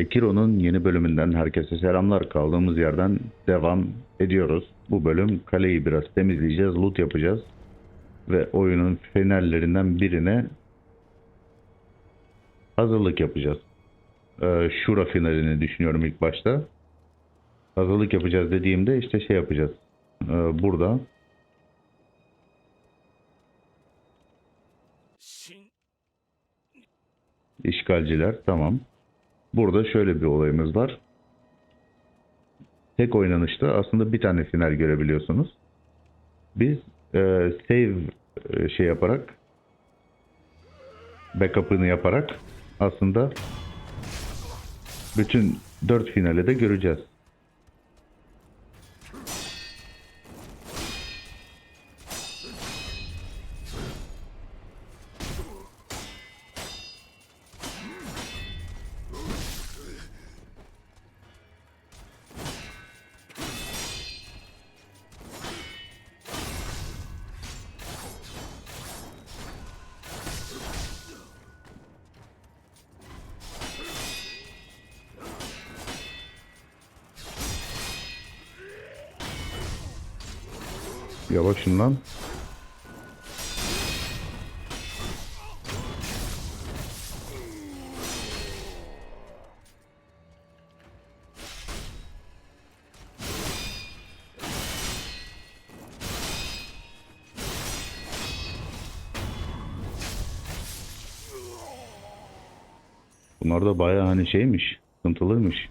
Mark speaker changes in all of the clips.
Speaker 1: Sekiro'nun yeni bölümünden herkese selamlar. Kaldığımız yerden devam ediyoruz. Bu bölüm kaleyi biraz temizleyeceğiz, loot yapacağız. Ve oyunun finallerinden birine hazırlık yapacağız. Ee, Şura finalini düşünüyorum ilk başta. Hazırlık yapacağız dediğimde işte şey yapacağız. Ee, burada işgalciler tamam. Burada şöyle bir olayımız var. Tek oynanışta aslında bir tane final görebiliyorsunuz. Biz e, save e, şey yaparak backup'ını yaparak aslında bütün dört finale de göreceğiz. Yavaşın lan. Bunlar da bayağı hani şeymiş, sıkıntılıymış.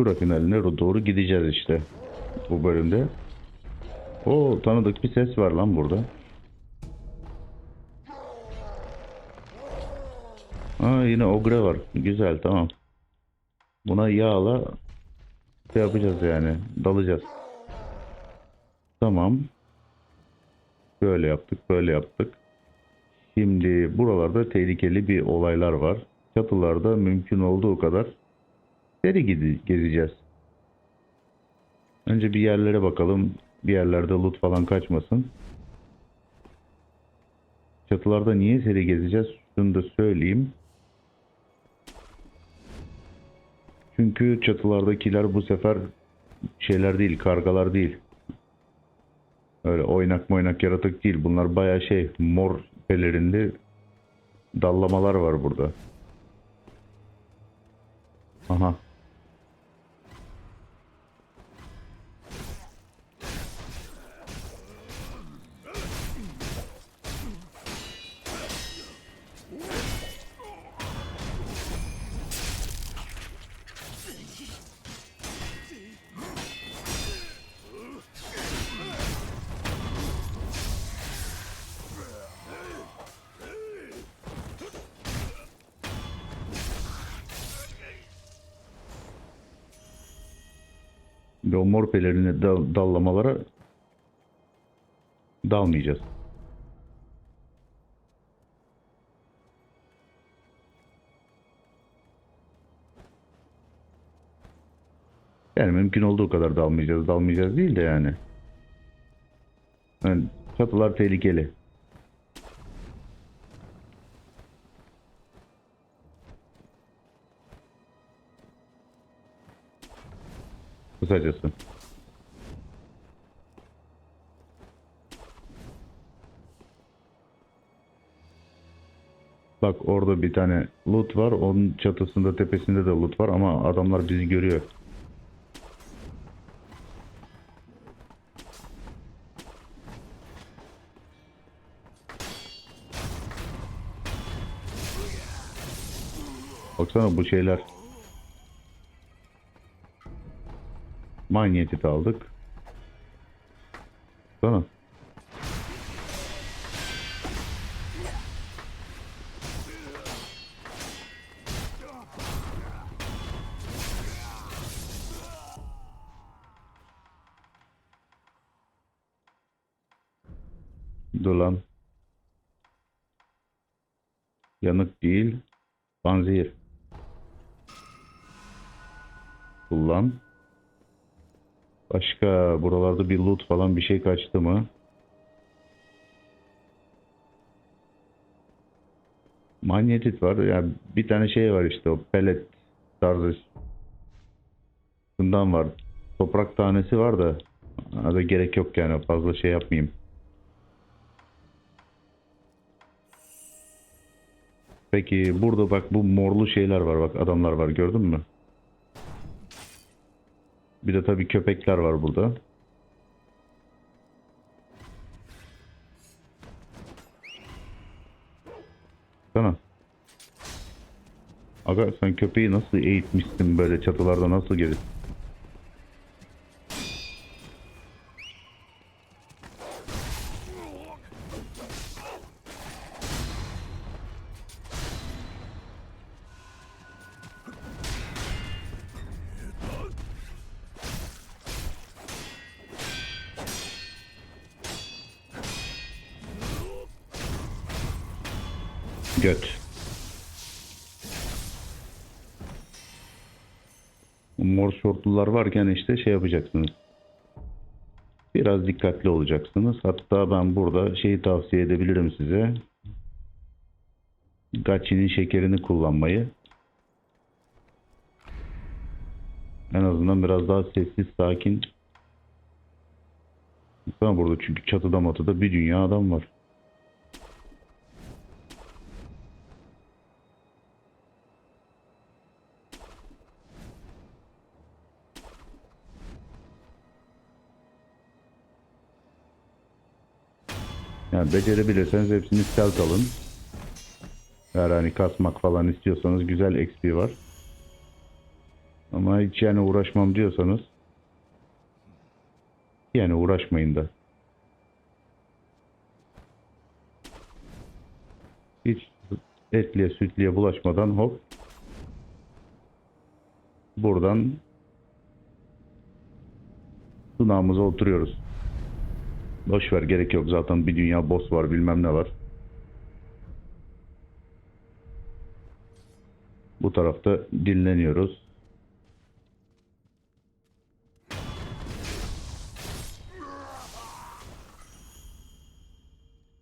Speaker 1: Şura finaline doğru gideceğiz işte. Bu bölümde. O tanıdık bir ses var lan burada. Aa yine ogre var. Güzel tamam. Buna yağla şey yapacağız yani. Dalacağız. Tamam. Böyle yaptık, böyle yaptık. Şimdi buralarda tehlikeli bir olaylar var. Çatılarda mümkün olduğu kadar gidi- gezeceğiz. Önce bir yerlere bakalım. Bir yerlerde loot falan kaçmasın. Çatılarda niye seri gezeceğiz? Şunu da söyleyeyim. Çünkü çatılardakiler bu sefer şeyler değil, kargalar değil. Öyle oynak oynak yaratık değil. Bunlar baya şey, mor pelerinli dallamalar var burada. Aha. Mor pelerini dal- dallamalara dalmayacağız. Yani mümkün olduğu kadar dalmayacağız. Dalmayacağız değil de yani. yani çatılar tehlikeli. Kısacası. Bak orada bir tane loot var. Onun çatısında tepesinde de loot var ama adamlar bizi görüyor. Baksana bu şeyler. Manyetit aldık. Baksana. Dur lan. Yanık değil. Panzehir. Kullan. Başka buralarda bir loot falan bir şey kaçtı mı? Manyetit var. Yani bir tane şey var işte o pellet tarzı. Bundan var. Toprak tanesi var da ona da gerek yok yani fazla şey yapmayayım. Peki burada bak bu morlu şeyler var bak adamlar var gördün mü? Bir de tabii köpekler var burada. Sana. Aga sen köpeği nasıl eğitmişsin böyle çatılarda nasıl gelir? Göt. Mor şortlular varken işte şey yapacaksınız. Biraz dikkatli olacaksınız. Hatta ben burada şeyi tavsiye edebilirim size. Gachi'nin şekerini kullanmayı. En azından biraz daha sessiz, sakin. Burada çünkü çatıda matıda bir dünya adam var. Yani becerebilirseniz hepsini stealth alın. Eğer hani kasmak falan istiyorsanız güzel XP var. Ama hiç yani uğraşmam diyorsanız yani uğraşmayın da. Hiç etliye sütliye bulaşmadan hop buradan sunağımıza oturuyoruz. Boş ver gerek yok zaten bir dünya boss var bilmem ne var. Bu tarafta dinleniyoruz.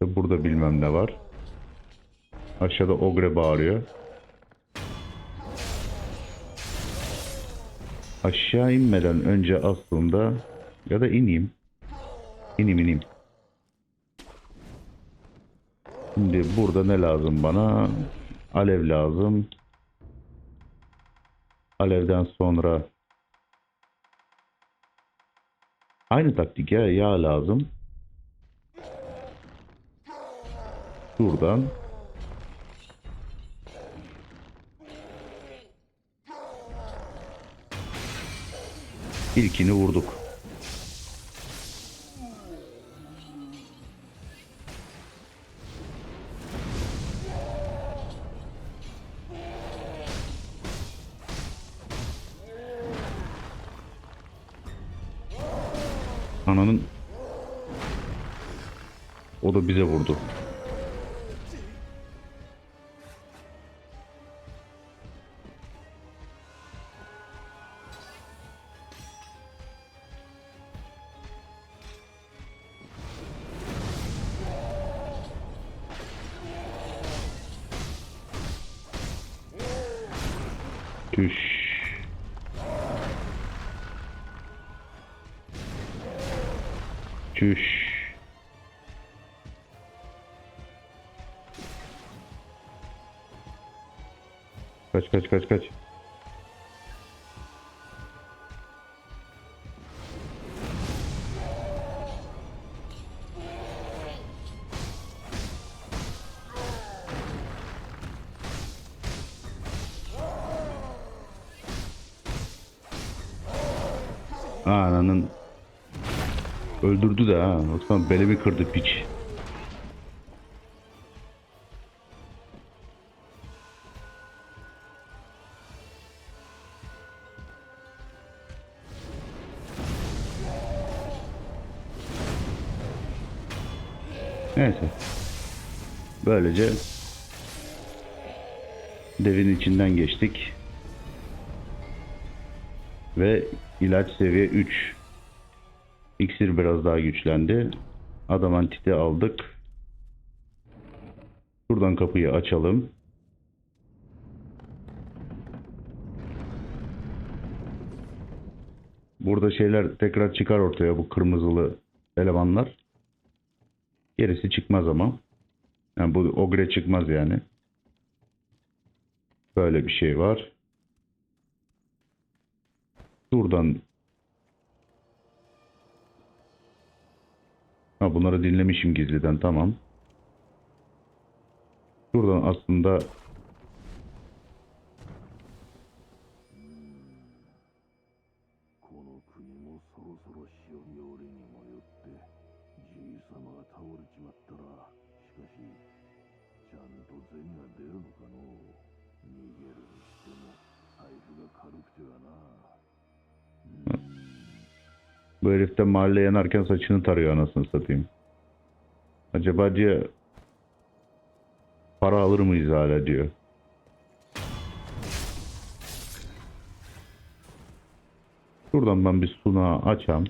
Speaker 1: Burada bilmem ne var. Aşağıda ogre bağırıyor. Aşağı inmeden önce aslında ya da ineyim. İnim inim. Şimdi burada ne lazım bana? Alev lazım. Alevden sonra aynı taktik ya yağ lazım. Şuradan ilkini vurduk. Ananın o da bize vurdu. Kaç kaç. Ananın öldürdü de ha. Baksana belimi kırdı piç. Böylece Devin içinden geçtik. Ve ilaç seviye 3. İksir biraz daha güçlendi. Adamantiti aldık. Buradan kapıyı açalım. Burada şeyler tekrar çıkar ortaya bu kırmızılı elemanlar. Gerisi çıkmaz ama. Yani bu ogre çıkmaz yani. Böyle bir şey var. Buradan Ha bunları dinlemişim gizliden tamam. Şuradan aslında
Speaker 2: ゃんと銭が出るのかのう逃げるにしても財布が軽くてはな
Speaker 1: bu herif de mahalle yanarken saçını tarıyor anasını satayım. Acaba diye para alır mıyız hala diyor. Şuradan ben bir sunağı açam.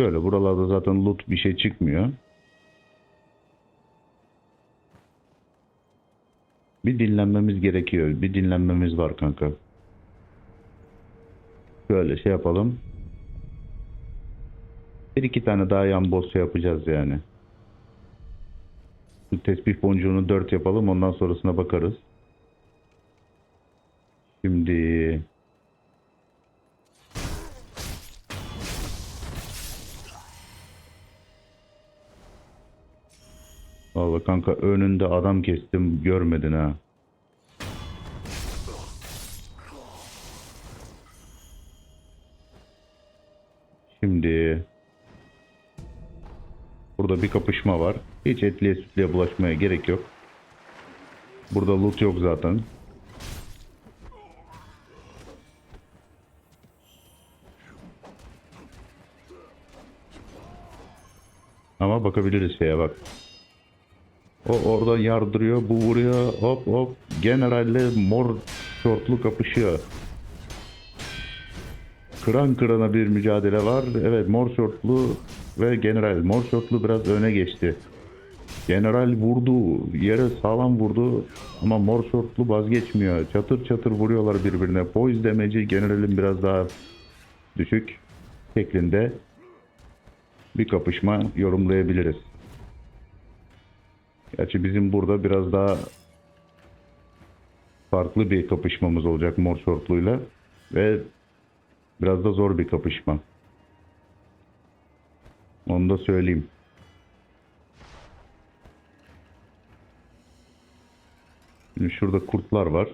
Speaker 1: Böyle buralarda zaten loot bir şey çıkmıyor. Bir dinlenmemiz gerekiyor. Bir dinlenmemiz var kanka. Şöyle şey yapalım. Bir iki tane daha yan boss yapacağız yani. Bu tesbih boncuğunu 4 yapalım ondan sonrasına bakarız. Şimdi Vallahi kanka önünde adam kestim görmedin ha. Şimdi burada bir kapışma var. Hiç etliye sütlüye bulaşmaya gerek yok. Burada loot yok zaten. Ama bakabiliriz şeye bak. O oradan yardırıyor, bu vuruyor. Hop hop. Generalle mor şortlu kapışıyor. Kıran kırana bir mücadele var. Evet mor şortlu ve general. Mor şortlu biraz öne geçti. General vurdu. Yere sağlam vurdu. Ama mor şortlu vazgeçmiyor. Çatır çatır vuruyorlar birbirine. Poise demeci generalin biraz daha düşük şeklinde bir kapışma yorumlayabiliriz. Gerçi bizim burada biraz daha farklı bir kapışmamız olacak mor şortluyla ve biraz da zor bir kapışma. Onu da söyleyeyim. Şimdi şurada kurtlar var.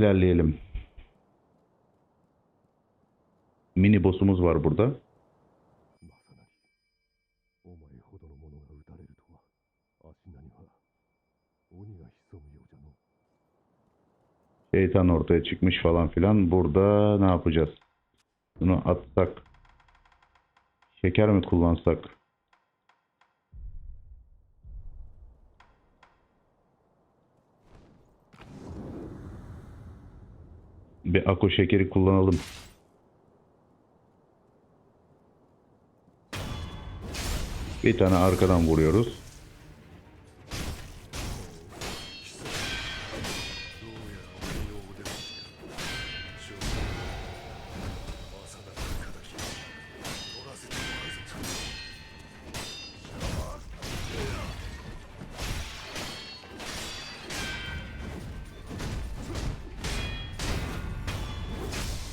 Speaker 1: ilerleyelim. Mini boss'umuz var burada. Şeytan ortaya çıkmış falan filan. Burada ne yapacağız? Bunu atsak. Şeker mi kullansak? Bir ako şekeri kullanalım. Bir tane arkadan vuruyoruz.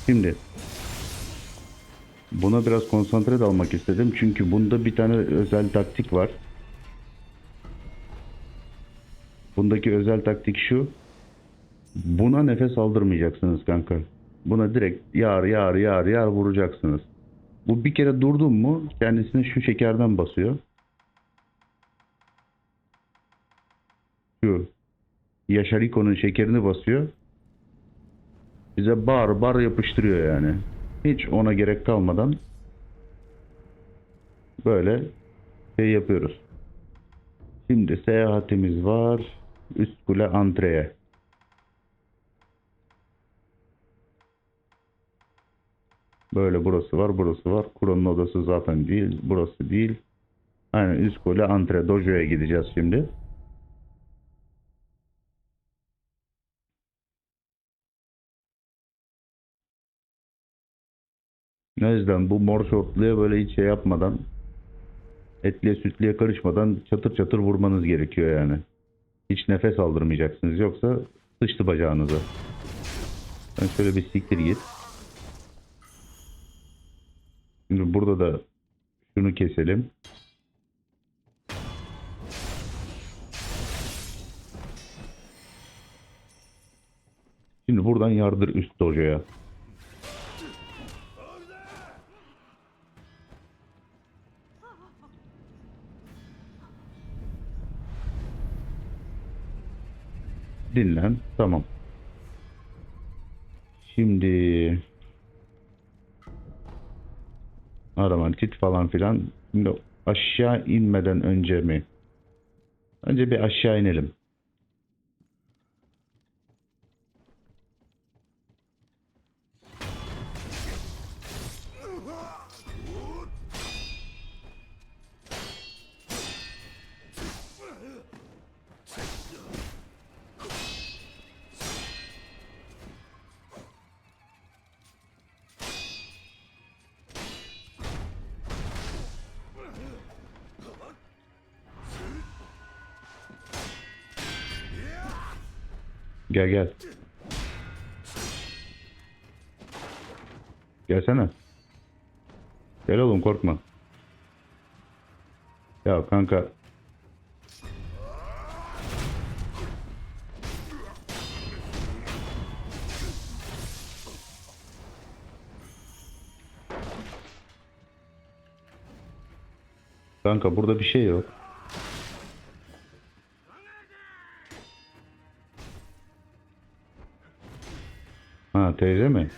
Speaker 1: Şimdi buna biraz konsantre de almak istedim. Çünkü bunda bir tane özel taktik var. Bundaki özel taktik şu. Buna nefes aldırmayacaksınız kanka. Buna direkt yar yar yar yar vuracaksınız. Bu bir kere durdun mu kendisine şu şekerden basıyor. Şu. Yaşariko'nun şekerini basıyor. Bize bar bar yapıştırıyor yani. Hiç ona gerek kalmadan böyle şey yapıyoruz. Şimdi seyahatimiz var. Üst kule antreye. Böyle burası var, burası var. Kuronun odası zaten değil, burası değil. Aynen üst kule antre dojo'ya gideceğiz şimdi. O yüzden bu mor şortluya böyle hiç şey yapmadan etliye sütlüye karışmadan çatır çatır vurmanız gerekiyor yani. Hiç nefes aldırmayacaksınız yoksa sıçtı bacağınıza. Ben şöyle bir siktir git. Şimdi burada da şunu keselim. Şimdi buradan yardır üst dojoya. Dinlen. Tamam. Şimdi Aramantit falan filan. Şimdi aşağı inmeden önce mi? Önce bir aşağı inelim. Gel gel. Gelsene. Gel oğlum korkma. Ya kanka. Kanka burada bir şey yok. Teyze mi?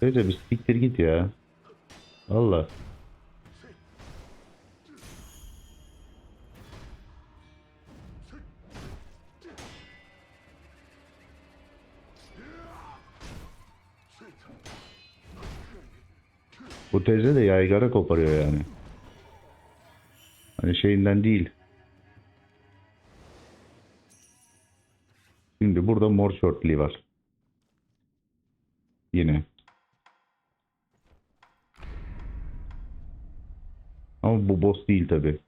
Speaker 1: Teyze bir siktir git ya. Allah. Bu teyze de yaygara koparıyor yani. Hani şeyinden değil. Burada mor şortli var. Yine. Ama bu boss değil tabi.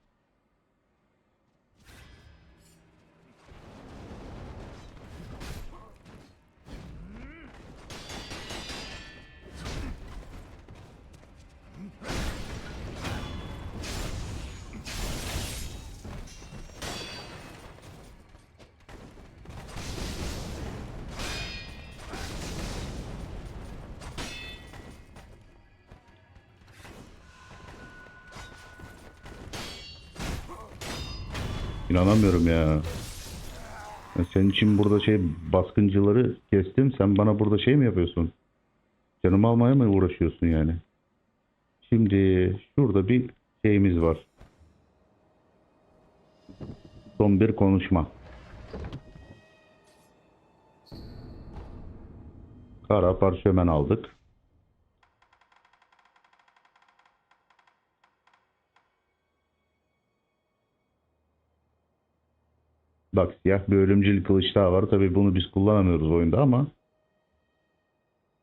Speaker 1: İnanamıyorum ya. Ya Senin için burada şey baskıncıları kestim. Sen bana burada şey mi yapıyorsun? Canımı almaya mı uğraşıyorsun yani? Şimdi şurada bir şeyimiz var. Son bir konuşma. Kara parşömen aldık. Bak siyah bir ölümcül kılıç daha var. Tabi bunu biz kullanamıyoruz oyunda ama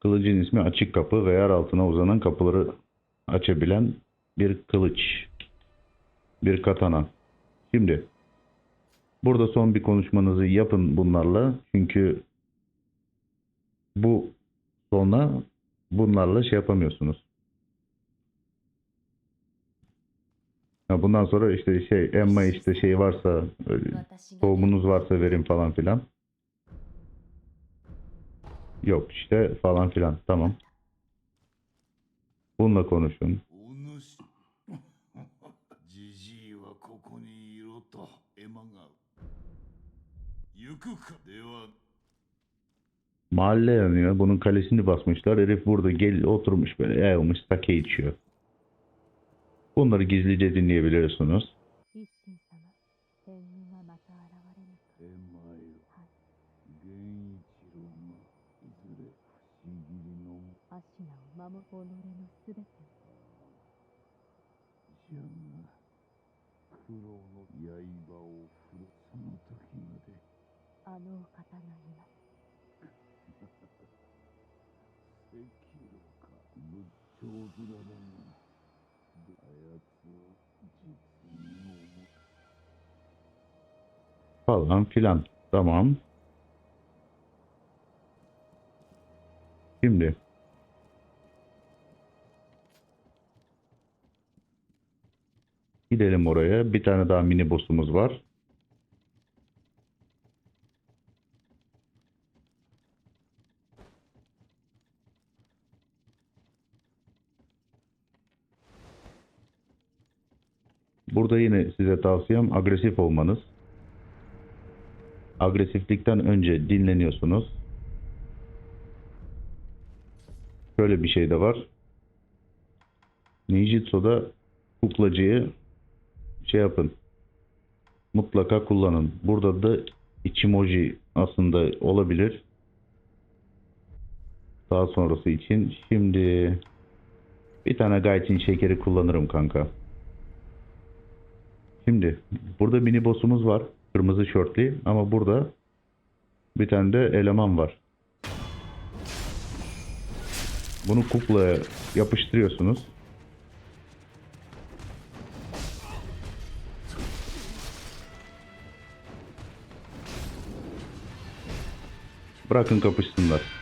Speaker 1: kılıcın ismi açık kapı ve yer altına uzanan kapıları açabilen bir kılıç. Bir katana. Şimdi Burada son bir konuşmanızı yapın bunlarla. Çünkü bu sonra bunlarla şey yapamıyorsunuz. Ha, bundan sonra işte şey Emma işte şey varsa öyle tohumunuz varsa verin falan filan. Yok işte falan filan. Tamam. Bununla konuşun.
Speaker 2: お主じじいはここにいろとエマが行くかでは
Speaker 1: Mahalle yanıyor. Bunun kalesini basmışlar. Herif burada gel oturmuş böyle yayılmış sake içiyor. Bunları gizlice dinleyebiliyorsunuz. Falan filan. Tamam. Şimdi gidelim oraya. Bir tane daha mini var. Burada yine size tavsiyem agresif olmanız. Agresiflikten önce dinleniyorsunuz. Şöyle bir şey de var. Ninjitsu'da kuklacıyı şey yapın. Mutlaka kullanın. Burada da Ichimoji aslında olabilir. Daha sonrası için. Şimdi bir tane Gaitin şekeri kullanırım kanka. Şimdi burada mini boss'umuz var. Kırmızı şortli ama burada bir tane de eleman var. Bunu kuklaya yapıştırıyorsunuz. Bırakın kapışsınlar.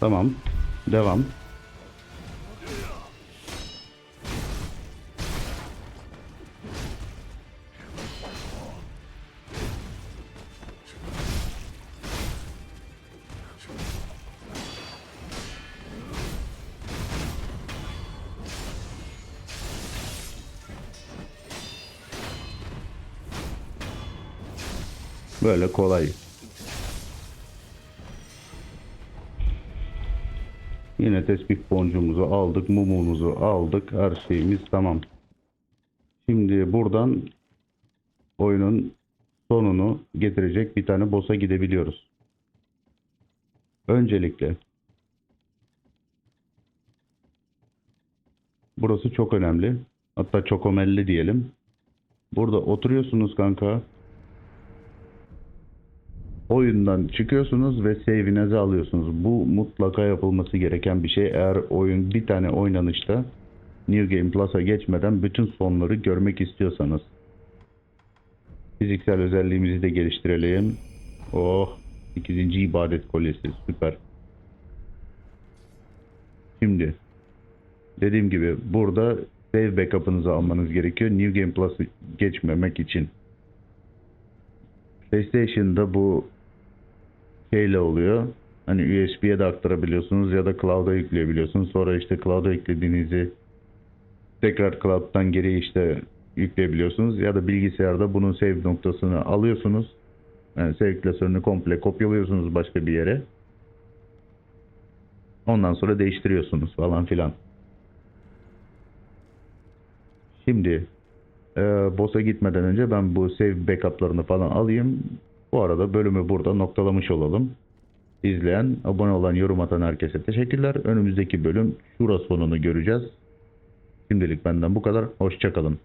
Speaker 1: Tamam. Devam. Böyle kolay. Yine tespih boncuğumuzu aldık, mumumuzu aldık, her şeyimiz tamam. Şimdi buradan oyunun sonunu getirecek bir tane boss'a gidebiliyoruz. Öncelikle burası çok önemli. Hatta çok ömelli diyelim. Burada oturuyorsunuz kanka. Oyundan çıkıyorsunuz ve save'inizi alıyorsunuz. Bu mutlaka yapılması gereken bir şey. Eğer oyun bir tane oynanışta New Game Plus'a geçmeden bütün sonları görmek istiyorsanız. Fiziksel özelliğimizi de geliştirelim. Oh, 8. ibadet kolyesi süper. Şimdi dediğim gibi burada save backup'ınızı almanız gerekiyor New Game Plus'ı geçmemek için. PlayStation'da bu şeyle oluyor. Hani USB'ye de aktarabiliyorsunuz ya da cloud'a yükleyebiliyorsunuz. Sonra işte cloud'a yüklediğinizi tekrar cloud'dan geri işte yükleyebiliyorsunuz ya da bilgisayarda bunun save noktasını alıyorsunuz. Yani save klasörünü komple kopyalıyorsunuz başka bir yere. Ondan sonra değiştiriyorsunuz falan filan. Şimdi e, boss'a gitmeden önce ben bu save backup'larını falan alayım. Bu arada bölümü burada noktalamış olalım. İzleyen, abone olan, yorum atan herkese teşekkürler. Önümüzdeki bölüm şura sonunu göreceğiz. Şimdilik benden bu kadar. Hoşçakalın.